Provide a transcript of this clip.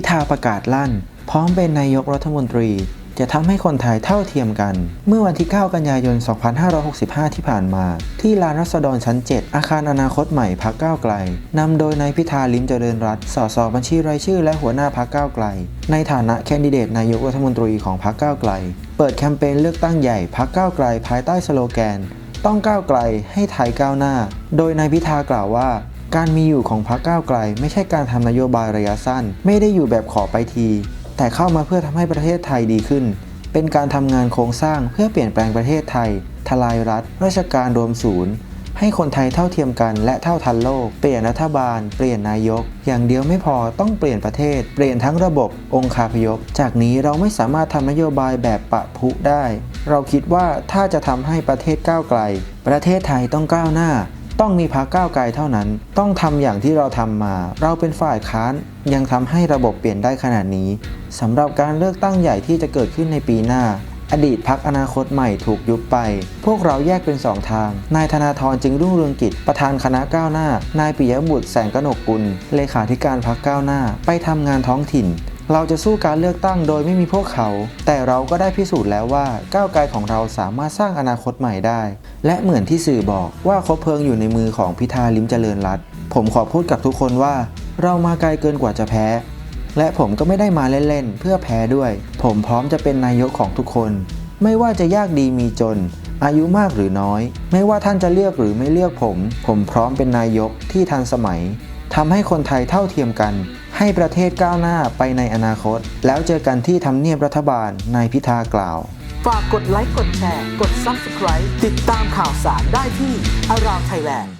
พิธาประกาศลั่น พร้อมเป็นนายกรัฐมนตรี จะทำให้คนไทยเท่าเทียมกัน เมื่อวันที่ 9 กันยายน 2565 ที่ผ่านมา ที่ลานรัษฎรชั้น 7 อาคารอนาคตใหม่พักก้าวไกลนำโดยนายพิธาลิ้มเจริญรัตน์สสบัญชีรายชื่อและหัวหน้าพักก้าวไกล ในฐานะแคนดิเดตนายกรัฐมนตรีของพักก้าวไกล เปิดแคมเปญเลือกตั้งใหญ่พักก้าวไกล ภายใต้สโลแกน ต้องก้าวไกลให้ไทยก้าวหน้า โดยนายพิธากล่าวว่า การมีอยู่ของพรรคก้าวไกล ไม่ใช่การทำนโยบายระยะสั้น ไม่ได้อยู่แบบขอไปที แต่เข้ามาเพื่อทำให้ประเทศไทยดีขึ้น เป็นการทำงานโครงสร้างเพื่อเปลี่ยนแปลงประเทศไทย ทลายรัฐ ราชการรวมศูนย์ ให้คนไทยเท่าเทียมกันและเท่าทันโลก เปลี่ยนรัฐบาล เปลี่ยนนายก อย่างเดียวไม่พอต้องเปลี่ยนประเทศ เปลี่ยนทั้งระบบ องคาพยพ จากนี้เราไม่สามารถทำนโยบายแบบปะพุได้ เราคิดว่าถ้าจะทำให้ประเทศก้าวไกล ประเทศไทยต้องก้าวหน้า ต้องมีพักก้าวไกลเท่านั้น ต้องทำอย่างที่เราทำมา เราเป็นฝ่ายค้านยังทำให้ระบบเปลี่ยนได้ขนาดนี้สำหรับการเลือกตั้งใหญ่ที่จะเกิดขึ้นในปีหน้า อดีตพักอนาคตใหม่ถูกยุบไป พวกเราแยกเป็นสองทาง นายธนาธรจึงรุ่งเรืองกิจประธานคณะก้าวหน้า นายปิยบุตรแสงกนกกุลเลขาธิการพักก้าวหน้า ไปทำงานท้องถิ่น เราจะสู้การเลือกตั้งโดยไม่มีพวกเขา แต่เราก็ได้พิสูจน์แล้วว่าก้าวไกลของเราสามารถสร้างอนาคตใหม่ได้ และเหมือนที่สื่อบอกว่าคบเพลิงอยู่ในมือของพิธาลิมเจริญรัตผมขอพูดกับทุกคนว่า เรามาไกลเกินกว่าจะแพ้ และผมก็ไม่ได้มาเล่นๆเพื่อแพ้ด้วย ผมพร้อมจะเป็นนายกของทุกคน ไม่ว่าจะยากดีมีจน อายุมากหรือน้อย ไม่ว่าท่านจะเลือกหรือไม่เลือกผม ผมพร้อมเป็นนายกที่ทันสมัยทำให้คนไทยเท่าเทียมกัน ให้ประเทศก้าวหน้าไปในอนาคต แล้วเจอกันที่ทำเนียบรัฐบาลนายพิธากล่าว ฝากกดไลค์กดแชร์ กด Subscribe ติดตามข่าวสารได้ที่ Around Thailand